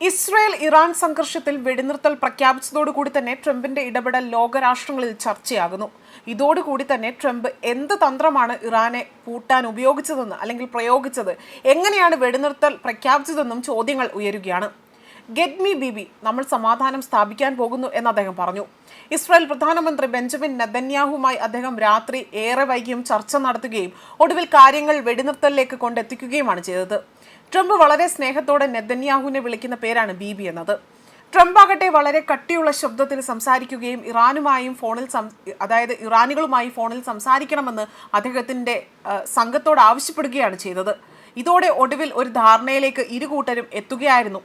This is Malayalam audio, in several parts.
ഇസ്രായേൽ ഇറാൻ സംഘർഷത്തിൽ വെടിനിർത്തൽ പ്രഖ്യാപിച്ചതോടുകൂടി തന്നെ ട്രംപിന്റെ ഇടപെടൽ ലോകരാഷ്ട്രങ്ങളിൽ ചർച്ചയാകുന്നു. ഇതോടുകൂടി തന്നെ ട്രംപ് എന്ത് തന്ത്രമാണ് ഇറാനെ പൂട്ടാൻ ഉപയോഗിച്ചതെന്ന് അല്ലെങ്കിൽ പ്രയോഗിച്ചത് എങ്ങനെയാണ് വെടിനിർത്തൽ പ്രഖ്യാപിച്ചതെന്നും ചോദ്യങ്ങൾ ഉയരുകയാണ്. ഗെറ്റ് മീ ബിബി നമ്മൾ സമാധാനം സ്ഥാപിക്കാൻ പോകുന്നു എന്ന് അദ്ദേഹം പറഞ്ഞു. ഇസ്രായേൽ പ്രധാനമന്ത്രി ബെഞ്ചമിൻ നെതന്യാഹുമായി അദ്ദേഹം രാത്രി ഏറെ വൈകിയും ചർച്ച നടത്തുകയും ഒടുവിൽ കാര്യങ്ങൾ വെടിനിർത്തലിലേക്ക് കൊണ്ടെത്തിക്കുകയുമാണ് ചെയ്തത്. ട്രംപ് വളരെ സ്നേഹത്തോടെ നെതന്യാഹുവിനെ വിളിക്കുന്ന പേരാണ് ബീബി എന്നത്. ട്രംപ് ആകട്ടെ വളരെ കട്ടിയുള്ള ശബ്ദത്തിൽ സംസാരിക്കുകയും ഇറാനുമായും ഫോണിൽ അതായത് ഇറാനികളുമായി ഫോണിൽ സംസാരിക്കണമെന്ന് അദ്ദേഹത്തിന്റെ സംഘത്തോട് ആവശ്യപ്പെടുകയാണ് ചെയ്തത്. ഇതോടെ ഒടുവിൽ ഒരു ധാരണയിലേക്ക് ഇരു കൂട്ടരും എത്തുകയായിരുന്നു.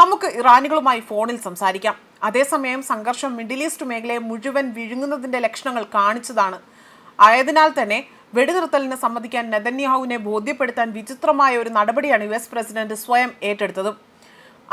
നമുക്ക് ഇറാനികളുമായി ഫോണിൽ സംസാരിക്കാം. അതേസമയം സംഘർഷം മിഡിൽ ഈസ്റ്റ് മേഖലയെ മുഴുവൻ വിഴുങ്ങുന്നതിന്റെ ലക്ഷണങ്ങൾ കാണിച്ചതാണ്. ആയതിനാൽ തന്നെ വെടിനിർത്തലിനെ സമ്മതിക്കാൻ നെതന്യാഹുവിനെ ബോധ്യപ്പെടുത്താൻ വിചിത്രമായ ഒരു നടപടിയാണ് യു എസ് പ്രസിഡന്റ് സ്വയം ഏറ്റെടുത്തത്.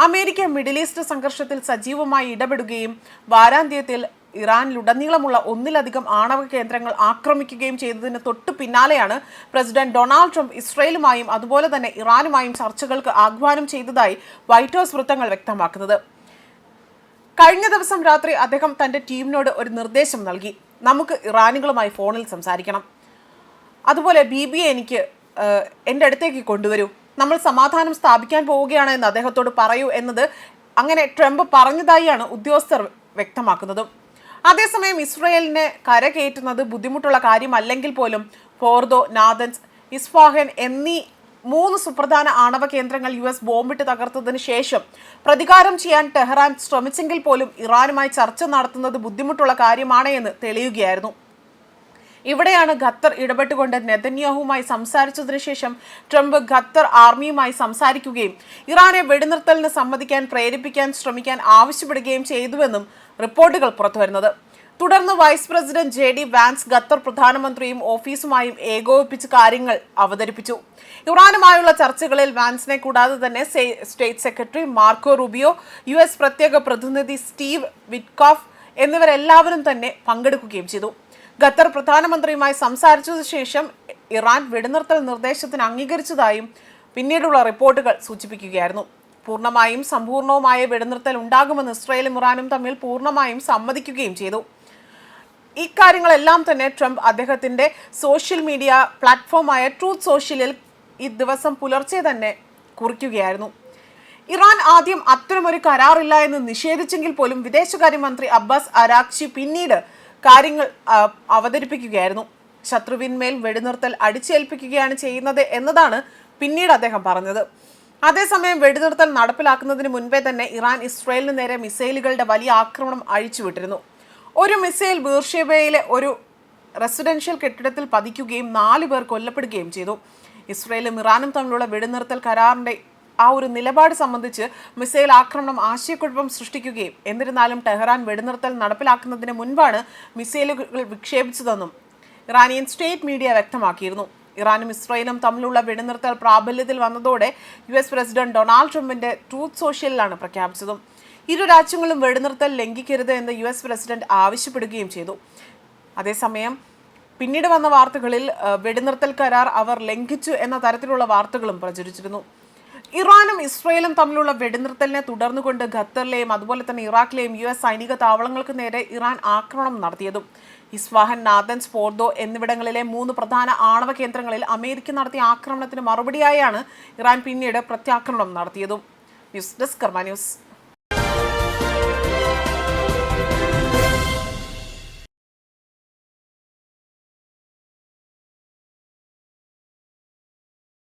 അമേരിക്ക മിഡിൽ ഈസ്റ്റ് സംഘർഷത്തിൽ സജീവമായി ഇടപെടുകയും വാരാന്ത്യത്തിൽ ഇറാനിലുടനീളമുള്ള ഒന്നിലധികം ആണവ കേന്ദ്രങ്ങൾ ആക്രമിക്കുകയും ചെയ്തതിന് തൊട്ടു പിന്നാലെയാണ് പ്രസിഡന്റ് ഡൊണാൾഡ് ട്രംപ് ഇസ്രയേലുമായും അതുപോലെ തന്നെ ഇറാനുമായും ചർച്ചകൾക്ക് ആഹ്വാനം ചെയ്തതായി വൈറ്റ് ഹൗസ് വൃത്തങ്ങൾ വ്യക്തമാക്കുന്നത്. കഴിഞ്ഞ ദിവസം രാത്രി അദ്ദേഹം തന്റെ ടീമിനോട് ഒരു നിർദ്ദേശം നൽകി. നമുക്ക് ഇറാനുകളുമായി ഫോണിൽ സംസാരിക്കണം. അതുപോലെ ബി ബി എനിക്ക് എന്റെ അടുത്തേക്ക് കൊണ്ടുവരൂ. നമ്മൾ സമാധാനം സ്ഥാപിക്കാൻ പോവുകയാണ് എന്ന് അദ്ദേഹത്തോട് പറയൂ എന്നത് അങ്ങനെ ട്രംപ് പറഞ്ഞതായാണ് ഉദ്യോഗസ്ഥർ വ്യക്തമാക്കുന്നതും. അതേസമയം ഇസ്രയേലിന് കരകയറ്റുന്നത് ബുദ്ധിമുട്ടുള്ള കാര്യമല്ലെങ്കിൽ പോലും ഫോർദോ നാദൻസ് ഇസ്ഫാഹൻ എന്നീ മൂന്ന് സുപ്രധാന ആണവ കേന്ദ്രങ്ങൾ യു എസ് ബോംബിട്ട് തകർത്തതിന് ശേഷം പ്രതികാരം ചെയ്യാൻ ടെഹ്റാൻ ശ്രമിച്ചെങ്കിൽ പോലും ഇറാനുമായി ചർച്ച നടത്തുന്നത് ബുദ്ധിമുട്ടുള്ള കാര്യമാണ് എന്ന് തെളിയുകയായിരുന്നു. ഇവിടെയാണ് ഖത്തർ ഇടപെട്ടുകൊണ്ട് നെതന്യാഹുമായി സംസാരിച്ചതിനു ശേഷം ട്രംപ് ഖത്തർ ആർമിയുമായി സംസാരിക്കുകയും ഇറാനെ വെടിനിർത്തലിന് സമ്മതിക്കാൻ പ്രേരിപ്പിക്കാൻ ശ്രമിക്കാൻ ആവശ്യപ്പെടുകയും ചെയ്തുവെന്നും റിപ്പോർട്ടുകൾ പുറത്തുവരുന്നത് തുടർന്ന് vice president J D Vance Qatar പ്രധാനമന്ത്രിയും ഓഫീസുമായും ഏകോപിപ്പിച്ച് കാര്യങ്ങൾ അവതരിപ്പിച്ചു. ഇറാനുമായുള്ള ചർച്ചകളിൽ വാൻസിനെ കൂടാതെ തന്നെ state secretary Marco Rubio U S പ്രത്യേക പ്രതിനിധി സ്റ്റീവ് വിറ്റ്കോഫ് എന്നിവരെല്ലാവരും തന്നെ പങ്കെടുക്കുകയും ചെയ്തു. ഖത്തർ പ്രധാനമന്ത്രിയുമായി സംസാരിച്ചതിനു ശേഷം ഇറാൻ വെടിനിർത്തൽ നിർദ്ദേശത്തിന് അംഗീകരിച്ചതായും പിന്നീടുള്ള റിപ്പോർട്ടുകൾ സൂചിപ്പിക്കുകയായിരുന്നു. പൂർണമായും സമ്പൂർണവുമായ വെടിനിർത്തൽ ഉണ്ടാകുമെന്ന് ഇസ്രയേലും ഇറാനും തമ്മിൽ പൂർണമായും സമ്മതിക്കുകയും ചെയ്തു. ഇക്കാര്യങ്ങളെല്ലാം തന്നെ ട്രംപ് അദ്ദേഹത്തിന്റെ സോഷ്യൽ മീഡിയ പ്ലാറ്റ്ഫോമായ ട്രൂത്ത് സോഷ്യലിൽ ഈ ദിവസം പുലർച്ചെ തന്നെ കുറിക്കുകയായിരുന്നു. ഇറാൻ ആദ്യം അത്തരമൊരു കരാറില്ല എന്ന് നിഷേധിച്ചെങ്കിൽ പോലും വിദേശകാര്യമന്ത്രി അബ്ബാസ് അരാക്ചി പിന്നീട് കാര്യങ്ങൾ അവതരിപ്പിക്കുകയായിരുന്നു. ശത്രുവിന്മേൽ വെടിനിർത്തൽ അടിച്ചേൽപ്പിക്കുകയാണ് ചെയ്യുന്നത് എന്നതാണ് പിന്നീട് അദ്ദേഹം പറഞ്ഞത്. അതേസമയം വെടിനിർത്തൽ നടപ്പിലാക്കുന്നതിന് മുൻപേ തന്നെ ഇറാൻ ഇസ്രയേലിന് നേരെ മിസൈലുകളുടെ വലിയ ആക്രമണം അഴിച്ചുവിട്ടിരുന്നു. ഒരു മിസൈൽ ബീർഷേബയിലെ ഒരു റെസിഡൻഷ്യൽ കെട്ടിടത്തിൽ പതിക്കുകയും നാല് പേർ കൊല്ലപ്പെടുകയും ചെയ്തു. ഇസ്രയേലും ഇറാനും തമ്മിലുള്ള വെടിനിർത്തൽ കരാറിന്റെ ആ ഒരു നിലപാട് സംബന്ധിച്ച് മിസൈൽ ആക്രമണം ആശയക്കുഴപ്പം സൃഷ്ടിക്കുകയും എന്നിരുന്നാലും ടെഹ്റാൻ വെടിനിർത്തൽ നടപ്പിലാക്കുന്നതിന് മുൻപാണ് മിസൈലുകൾ വിക്ഷേപിച്ചതെന്നും ഇറാനിയൻ സ്റ്റേറ്റ് മീഡിയ വ്യക്തമാക്കിയിരുന്നു. ഇറാനും ഇസ്രയേലും തമ്മിലുള്ള വെടിനിർത്തൽ പ്രാബല്യത്തിൽ വന്നതോടെ യു എസ് പ്രസിഡന്റ് ഡൊണാൾഡ് ട്രംപിന്റെ ട്രൂത്ത് സോഷ്യലിലാണ് പ്രഖ്യാപിച്ചതും. ഇരു രാജ്യങ്ങളും വെടിനിർത്തൽ ലംഘിക്കരുത് എന്ന് യു എസ് പ്രസിഡന്റ് ആവശ്യപ്പെടുകയും ചെയ്തു. അതേസമയം പിന്നീട് വന്ന വാർത്തകളിൽ വെടിനിർത്തൽ കരാർ അവർ ലംഘിച്ചു എന്ന തരത്തിലുള്ള വാർത്തകളും പ്രചരിച്ചിരുന്നു. ഇറാനും ഇസ്രയേലും തമ്മിലുള്ള വെടിനിർത്തലിനെ തുടർന്നുകൊണ്ട് ഖത്തറിലെയും അതുപോലെ തന്നെ ഇറാഖിലെയും യു എസ് സൈനിക താവളങ്ങൾക്ക് നേരെ ഇറാൻ ആക്രമണം നടത്തിയതും. ഇസ്വാഹൻ നാദൻസ് പോർദോ എന്നിവിടങ്ങളിലെ മൂന്ന് പ്രധാന ആണവ കേന്ദ്രങ്ങളിൽ അമേരിക്ക നടത്തിയ ആക്രമണത്തിന് മറുപടിയായാണ് ഇറാൻ പിന്നീട് പ്രത്യാക്രമണം നടത്തിയതും. News desk Karma news.